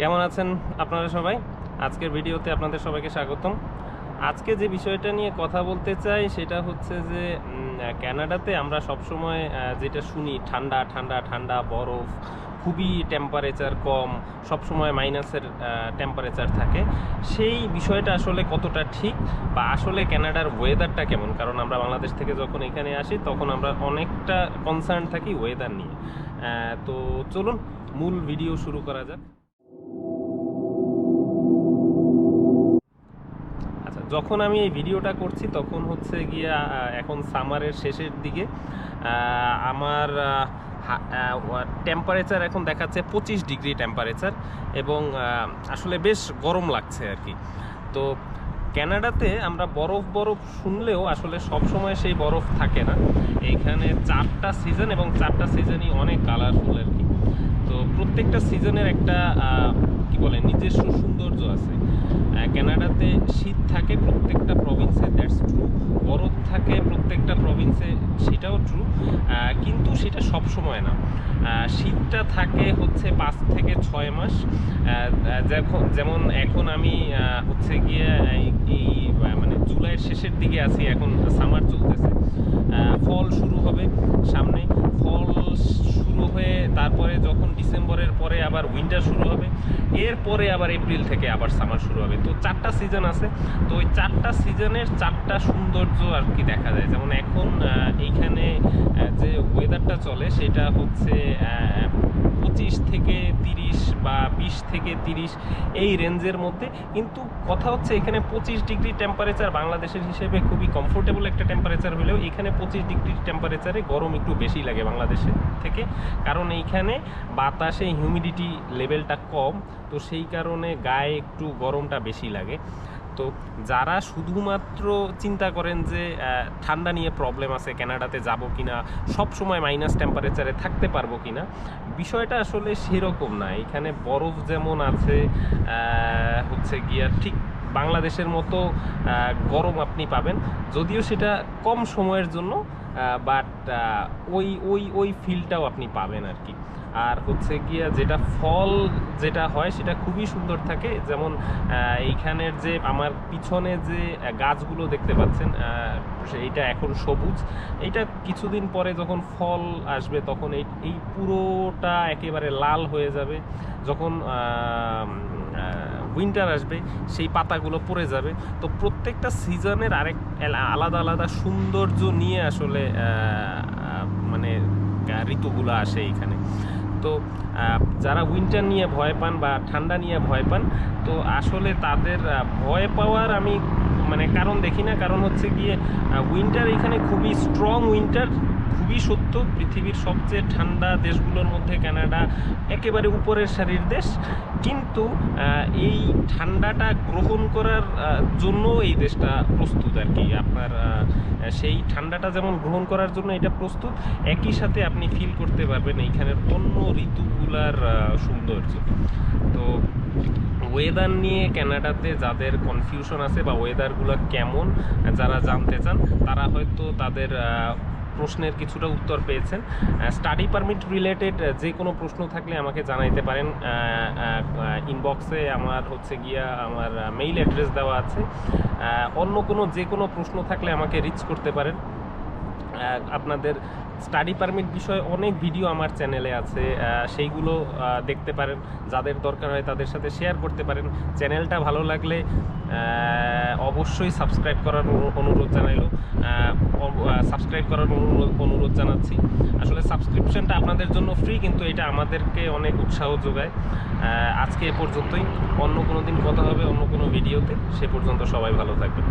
কেমন আছেন আপনারা সবাই? আজকের ভিডিওতে আপনাদের সবাইকে স্বাগতম। আজকে যে বিষয়টা নিয়ে কথা বলতে চাই সেটা হচ্ছে যে ক্যানাডাতে আমরা সবসময় যেটা শুনি, ঠান্ডা ঠান্ডা ঠান্ডা, বরফ, খুবই টেম্পারেচার কম, সবসময় মাইনাসের টেম্পারেচার থাকে। সেই বিষয়টা আসলে কতটা ঠিক বা আসলে ক্যানাডার ওয়েদারটা কেমন? কারণ আমরা বাংলাদেশ থেকে যখন এখানে আসি, তখন আমরা অনেকটা কনসার্ন থাকি ওয়েদার নিয়ে। তো চলুন, মূল ভিডিও শুরু করা যাক। যখন আমি এই ভিডিওটা করছি, তখন হচ্ছে গিয়া এখন সামারের শেষের দিকে আমার টেম্পারেচার এখন দেখাচ্ছে পঁচিশ ডিগ্রি টেম্পারেচার এবং আসলে বেশ গরম লাগছে আর কি। তো ক্যানাডাতে আমরা বরফ বরফ শুনলেও আসলে সব সময় সেই বরফ থাকে না। এইখানে চারটা সিজন এবং চারটা সিজনই অনেক কালারফুল আর কি। তো প্রত্যেকটা সিজনের একটা কি বলে, নিজস্ব সৌন্দর্য আছে। আহ, কানাডাতে শীত থাকে প্রত্যেকটা প্রভিন্সে দ্যাটস ট্রু বরফ থাকে প্রত্যেকটা প্রভিন্সে সেটাও ট্রু কিন্তু সেটা সব সময় না। শীতটা থাকে হচ্ছে পাঁচ থেকে ছয় মাস। যেমন এখন আমি হচ্ছে গিয়ে এই মানে জুলাইয়ের শেষের দিকে আছি এখন সামার চলতেছে। ফল শুরু হবে সামনে। ফল শুরু হয়ে তারপরে যখন ডিসেম্বরের পরে আবার উইন্টার শুরু হবে এরপরে আবার এপ্রিল থেকে আবার সামার শুরু হবে। তো চারটা সিজন আছে। তো ওই চারটা সিজনের চারটা সৌন্দর্য আর কি দেখা যায়। যেমন এখন এইখানে যে ওয়েদারটা চলে, সেটা হচ্ছে পঁচিশ থেকে তিরিশ বা বিশ থেকে তিরিশ এই রেঞ্জের মধ্যে। কিন্তু কথা হচ্ছে এখানে পঁচিশ ডিগ্রি টেম্পারেচার বাংলাদেশের হিসেবে খুবই কমফোর্টেবল একটা টেম্পারেচার হলেও এখানে পঁচিশ ডিগ্রি টেম্পারেচারে গরম একটু বেশি লাগে বাংলাদেশের থেকে। কারণ এইখানে বাতাসে হিউমিডিটি লেভেলটা কম, তো সেই কারণে গায়ে একটু গরমটা বেশি লাগে। তো যারা শুধুমাত্র চিন্তা করেন যে ঠান্ডা নিয়ে প্রবলেম আছে কানাডাতে যাব কিনা সব সময় মাইনাস টেম্পারেচারে থাকতে পারব কি না বিষয়টা আসলে সেরকম না। এখানে বরফ যেমন আছে হচ্ছে গিয়া ঠিক বাংলাদেশের মতো গরম আপনি পাবেন। যদিও সেটা কম সময়ের জন্য বাট ওই ওই ওই ফিলটাও আপনি পাবেন আর কি আর হচ্ছে গিয়া যেটা ফল যেটা হয়, সেটা খুবই সুন্দর থাকে। যেমন এইখানের যে আমার পিছনে যে গাছগুলো দেখতে পাচ্ছেন এইটা এখন সবুজ। এইটা কিছুদিন পরে যখন ফল আসবে, তখন এই এই পুরোটা একেবারে লাল হয়ে যাবে। যখন উইন্টার আসবে, সেই পাতাগুলো পড়ে যাবে। তো প্রত্যেকটা সিজনের আরেক আলাদা আলাদা সৌন্দর্য নিয়ে আসলে মানে ঋতুগুলো আসে এইখানে। তো যারা উইন্টার নিয়ে ভয় পান বা ঠান্ডা নিয়ে ভয় পান, তো আসলে তাদের ভয় পাওয়ার আমি মানে কারণ দেখি না, কারণ হচ্ছে গিয়ে উইন্টার এখানে খুবই স্ট্রং উইন্টার খুবই সত্য। পৃথিবীর সবচেয়ে ঠান্ডা দেশগুলোর মধ্যে কানাডা একেবারে উপরের সারির দেশ। কিন্তু এই ঠান্ডাটা গ্রহণ করার জন্য এই দেশটা প্রস্তুত আর কি। আপনার সেই ঠান্ডাটা যেমন গ্রহণ করার জন্য এটা প্রস্তুত, একই সাথে আপনি ফিল করতে পারবেন এইখানের অন্য ঋতুগুলার সৌন্দর্য। তো ওয়েদার নিয়ে কানাডাতে যাদের কনফিউশন আছে বা ওয়েদারগুলো কেমন, যারা জানতে চান, তারা হয়তো তাদের প্রশ্নের কিছুটা উত্তর পেয়েছেন। স্টাডি পারমিট রিলেটেড যে কোনো প্রশ্ন থাকলে আমাকে জানাইতে পারেন। ইনবক্সে আমার হচ্ছে গিয়া আমার মেইল অ্যাড্রেস দেওয়া আছে। অন্য কোনো যে কোনো প্রশ্ন থাকলে আমাকে রিচ করতে পারেন। আপনাদের স্টাডি পারমিট বিষয়ে অনেক ভিডিও আমার চ্যানেলে আছে সেইগুলো দেখতে পারেন। যাদের দরকার হয় তাদের সাথে শেয়ার করতে পারেন। চ্যানেলটা ভালো লাগলে অবশ্যই সাবস্ক্রাইব করার অনুরোধ জানাইল। সাবস্ক্রাইব করার অনুরোধ জানাচ্ছি। আসলে সাবস্ক্রিপশনটা আপনাদের জন্য ফ্রি কিন্তু এটা আমাদেরকে অনেক উৎসাহ যোগায়। আজকে এ পর্যন্তই। অন্য কোনো দিন কথা হবে, অন্য কোনো ভিডিওতে সে পর্যন্ত সবাই ভালো থাকবেন।